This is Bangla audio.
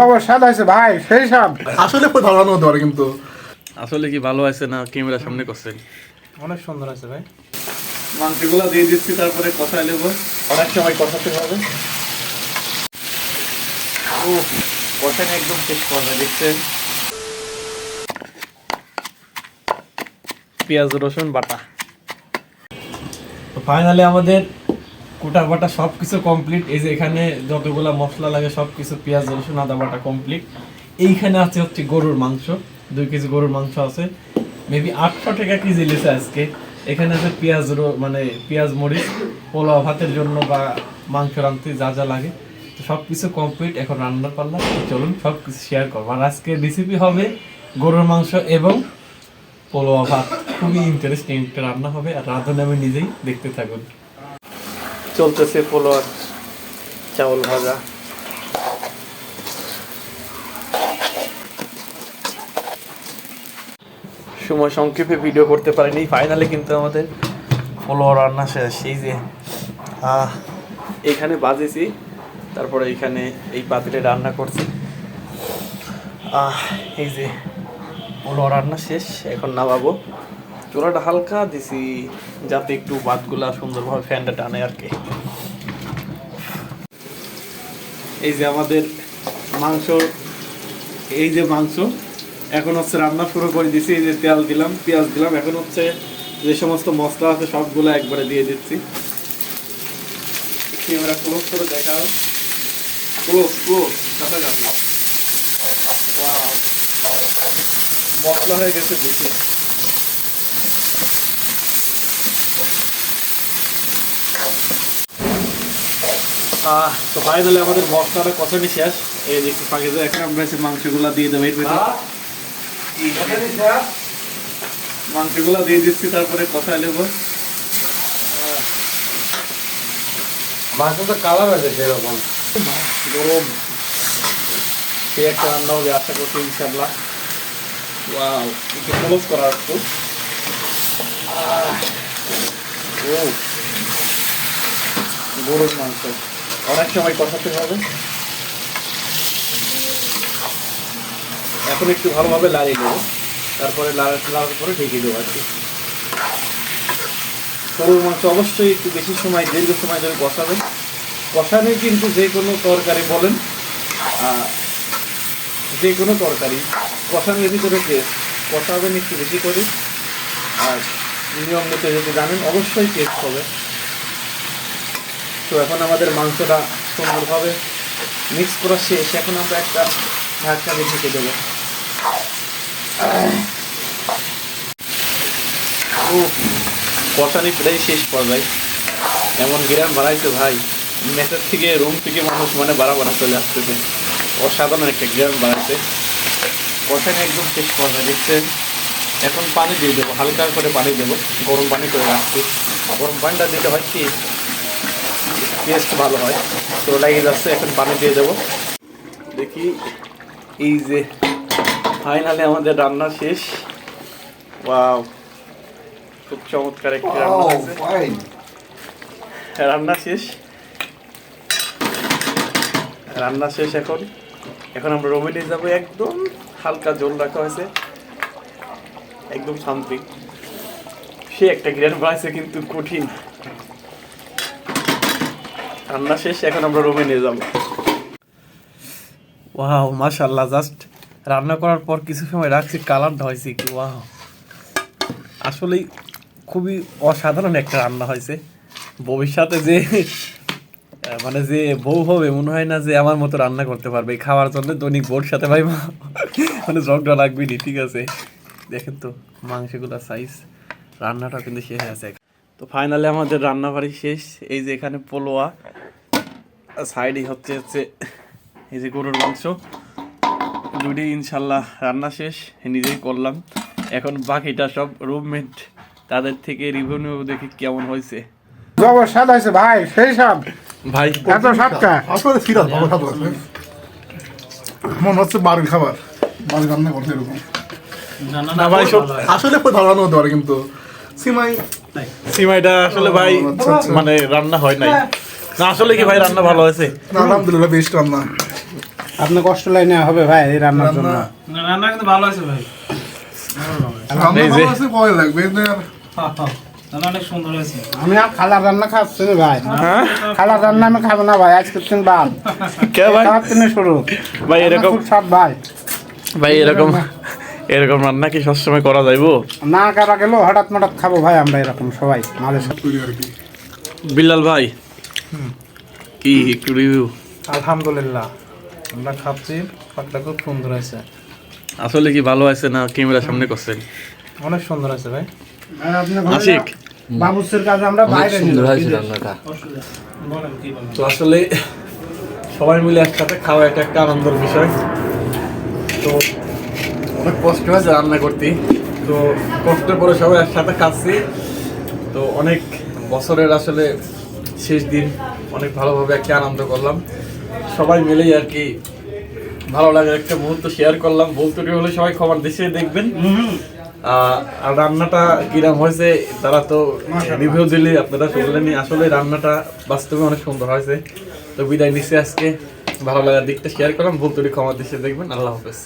জবর স্বাদ আছে ভাই সেই স্বাদ আসলে ভালো পারে কিন্তু। আসলে কি ভালো আছে না ক্যামেরার সামনে করছেন? অনেক সুন্দর আছে ভাই। মাংসগুলো দিয়ে দিচ্ছি তারপরে কষাই নেব। অনেক সময় কষাতে হবে। ও কষানো একদম শেষ করবে দেখছেন? পেঁয়াজ রসুন বাটা। ফাইনালি আমাদের কুটা বাটা সব কিছু কমপ্লিট এই যে এখানে যতগুলা মশলা লাগে সব কিছু পেঁয়াজ, রসুন, আদা বাটা কমপ্লিট এইখানে আছে হচ্ছে গরুর মাংস। দুই কেজি গরুর মাংস আছে। মেবি আটশো টাকা কেজি লেছে আজকে। এখানে আছে পেঁয়াজ মানে পেঁয়াজ মরিচ, পোলাও ভাতের জন্য বা মাংস রাঁধতে যা যা লাগে। তো সব কিছু কমপ্লিট এখন রান্না পাল্লা। চলুন সব কিছু শেয়ার করব। আর আজকে রেসিপি হবে গরুর মাংস এবং পোলোয়া ভাত। খুবই ইন্টারেস্টিং একটা রান্না হবে। আর রাঁধুনি আমি নিজেই। দেখতে থাকুন। চলতেছে পোলোয়ার চাউল ভাজা। সময় সংক্ষেপে ভিডিও করতে পারিনি ফাইনালি কিন্তু আমাদের পোলোয়ার রান্না শেষ। এই যে এখানে বাজেছি, তারপরে এখানে এই পাতিলে রান্না করছি। এই যে পোলাও রান্না শেষ, এখন নামাবো। চুলাটা হালকা দিছি, যাতে একটু ভাতগুলা সুন্দরভাবে ফ্যানটা টানে আর কি। এই যে আমাদের মাংস, এই যে মাংস, এখন হচ্ছে রান্না শুরু করে দিছি, এই যে তেল দিলাম, পেঁয়াজ দিলাম, এখন হচ্ছে যে সমস্ত মশলা আছে সবগুলো একবারে দিয়ে দিচ্ছি। ক্যামেরা ক্লোজ করে দেখাও। ক্লোজ ক্লোজ কাছাকাছি। মশলা হয়ে গেছে দেখি। তো ফাইনালি আমাদের মশলাটা কষানি শেষ? এই ফাঁকে যে এখন আমরা এসে মাংসগুলা দিয়ে দেবো এর ভেতর মাংসগুলা দিয়ে দিচ্ছি তারপরে কষাই নেব মাংস তো কালার হয়েছে সেরকম। গরম। সে একটা রান্না হবে আশা করছি ইনশাল্লাহ ওয়াও একটু ক্লোজ করা একটু। ও গরুর মাংস। অনেক সময় কষাতে হবে। এখন একটু ভালোভাবে লাড়িয়ে নেব। তারপরে লাড়া লাড়ার পরে ঢেকে দেবো আর কি। গরুর মাংস অবশ্যই একটু বেশি সময়, দীর্ঘ সময় ধরে কষাবেন। কষানো কিন্তু যে কোনো তরকারি বলেন যে কোনো তরকারি। কষানোর ভিতরে টেস্ট কষাবেন একটু বেশি করে। আর নিয়ম মতো যদি জানেন, অবশ্যই টেস্ট হবে। তো এখন আমাদের মাংসটা সুন্দরভাবে মিক্স করা শেষ। এখন আমরা একটা ঢাকা দিয়ে ঢেকে দেবো। কষানি প্রায় শেষ পর্যায়ে। এমন গ্রাম বাড়াইছে ভাই মেসের থেকে রুম থেকে মানুষ মানে বাড়া বাড়া চলে আসতেছে। অসাধারণ একটা গ্রাম বাড়াইছে কষানি একদম শেষ পর্যায়ে, দেখছেন? এখন পানি দিয়ে দেবো, হালকা করে পানি দেবো। গরম পানি করে রাখছি। গরম পানিটা দিতে হয় কি? টেস্ট ভালো হয়। তো লেগে যাচ্ছে এখন পানি দিয়ে দেবো। দেখি এই যে ফাইনালি আমাদের রান্না শেষ। ওয়াও খুব চমৎকার একটা রান্না হয়েছে। রান্না শেষ। রান্না শেষ এখন। এখন আমরা রুমে নিয়ে যাব। একদম হালকা জল রাখা হয়েছে। একদম শান্তি। সে একটা গ্রেন বাড়াইছে কিন্তু কঠিন। রান্না শেষ, এখন আমরা রুমে নিয়ে যাব। ওয়াও মাশাল্লাহ জাস্ট রান্না করার পর কিছু সময় রাখছি কালারটা হয়েছে কি ওয়াও আসলেই খুবই অসাধারণ একটা রান্না হয়েছে। ভবিষ্যতে যে মানে যে বউ হবে, মনে হয় না যে আমার মতো রান্না করতে পারবে। খাওয়ার জন্য দৈনিক বোর সাথে ভাই মা মানে ঝগড়া লাগবে নি, ঠিক আছে। দেখেন তো, মাংসগুলো সাইজ রান্নাটা কিন্তু শেষ আছে। তো ফাইনালি আমাদের রান্না বাড়ি শেষ। এই যে এখানে পোলোয়া সাইডে হচ্ছে হচ্ছে এই যে গরুর মাংস। দুটি ইনশাল্লাহ রান্না শেষ নিজেই করলাম। এখন বাকিটা সব রুমমেট তাদের থেকে রিভিউ নেব দেখি কেমন হয়েছে। স্বাদ ভাই সেই স্বাদ। ভাই এত স্বাদটা। আসলে সিরাজ ভালো খাবার আছে মনে হচ্ছে বাড়ির খাবার। বাড়ির রান্না করতে এরকম। না ভাই সব আসলে খুব ভালো রান্না হতে পারে কিন্তু সিমাই সিমাইটা আসলে ভাই। মানে রান্না হয় নাই। না আসলে কি ভাই রান্না ভালো হয়েছে? আলহামদুলিল্লাহ বেস্ট রান্না। আপনি কষ্ট লাইনে হবে ভাই এই রান্নার জন্য। রান্না রান্না কিন্তু ভালো আছে ভাই আমি আর খালার রান্না খাচ্ছি ভাই। হ্যাঁ? খালার রান্না আমি খাব না ভাই বাদ শুরু। ভাই এরকম খুব স্বাদ ভাই। ভাই এরকম এরকম রান্না কি সবসময় করা যাইবো? না করা গেল হঠাৎ মঠাৎ খাব ভাই আমরা এরকম সবাই মাঝে সাথে বিল্লাল ভাই কি একটু রিভিউ আলহামদুলিল্লাহ আমরা খাচ্ছি পাকটা খুব সুন্দর হয়েছে। আসলে কি ভালো আছে না ক্যামেরা সামনে করছেন? অনেক সুন্দর আছে ভাই। আশিক বাবুসের কাছে আমরা বাইরে সুন্দর হয়েছে রান্নাটা। বলেন কি বলেন। তো আসলে সবাই মিলে একসাথে খাওয়া এটা একটা আনন্দের বিষয়। তো অনেক কষ্ট হয়েছে রান্না করতে। তো কষ্টের পরে সবাই একসাথে খাচ্ছি। তো অনেক বছরের আসলে শেষ দিন অনেক ভালোভাবে একটা আনন্দ করলাম। সবাই মিলেই আর কি ভালো লাগার একটা মুহূর্ত শেয়ার করলাম। বলতে হলে সবাই খবর দেশে দেখবেন। আর রান্নাটা কিরাম হয়েছে তারা তো রিভিউ দিলে আপনারা শুনলেনই আসলে রান্নাটা বাস্তবে অনেক সুন্দর হয়েছে। তো বিদায় নিচ্ছে আজকে। ভালো লাগার দিকটা শেয়ার করলাম। ভুল ত্রুটি ক্ষমা দেশে দেখবেন। আল্লাহ হাফেজ।